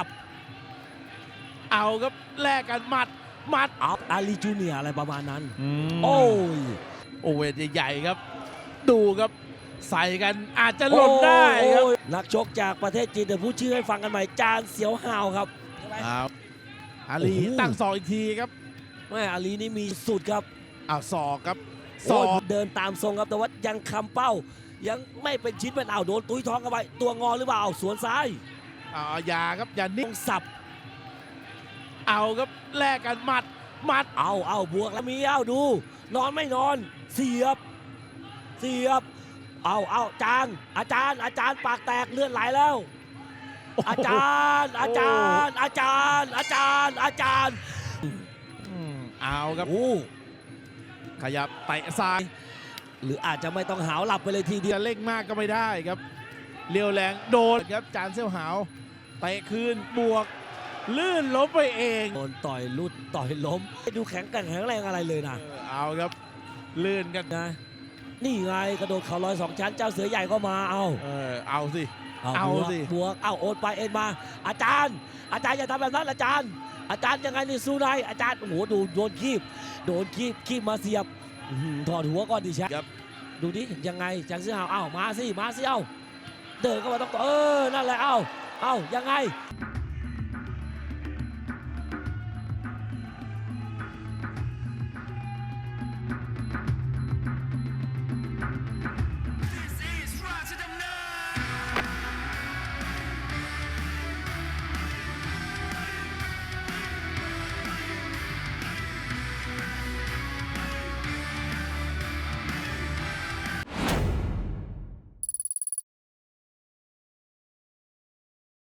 สับ เอาครับแลกกันหมัดหมัดเอาอาลีจูเนียร์อะไรประมาณนั้นโอ้โอ้ยโอเวทใหญ่ๆครับ ดูครับใส่กันอาจจะหล่นได้ครับโอ้ยนักชกจากประเทศจีนเดี๋ยวพูดชื่อให้ฟังกันใหม่จานเสียวหาวครับเอาอาลีโอ้โหตั้งศอกอีกทีครับแม่อาลีนี่มีสุดครับเอาศอกครับศโอ้อยกเดินตามทรงครับแต่ว่ายังคำเป้า ยังไม่เป็นชิ้นเป็นเอาวโดนตุ้ยท้องเข้าไปตัวงอหรือเปล่าสวนซ้าย เอาเอาอยาครับอย่านิ่ต้งองสับ เอาครับแลกกันหมัดหมัดเอาเอาบวกแล้วมีเอาดู นอนไม่นอน เสียบ เสียบ เอาเอาอาจารย์ อาจารย์ อาจารย์ปากแตกเลือดไหลแล้ว อาจารย์ อาจารย์ อาจารย์ อาจารย์ อาจารย์อืมเอาครับโอ้ขยับเตะซ้ายหรืออาจจะไม่ต้องหาวหลับไปเลยทีเดียว จะเร่งมากก็ไม่ได้ครับเลี้ยวแรงโดนครับจานเซี่ยวหาว เตะคืนบวก ลื่นล้มไปเองโดนต่อยลุดต่อยล้มไม่ดูแข็งแกร่งแข็งแรงอะไรเลยนะเออเอาครับลื่นกันนะนี่ไงกระโดดเข่าลอยสองชั้นเจ้าเสือใหญ่ก็มาเอาเออเอาสิ เอาบวกสิบวกเอาโอนไปเอ็นมา อาจารย์ อาจารย์อย่าทำแบบนั้นอาจารย์ อาจารย์ยังไงนี่สู้ได้อาจารย์โอ้โหดูโดนคีบโดนคีบคีบมาเสียบอื้อหือถอดหัวก่อนดิแชครับดูดิยังไงจังซื้อหาวเอ้ามาสิมาสิเอ้าเดินเข้ามาต้องเออนั่นแหละเอ้า เอ้ายังไง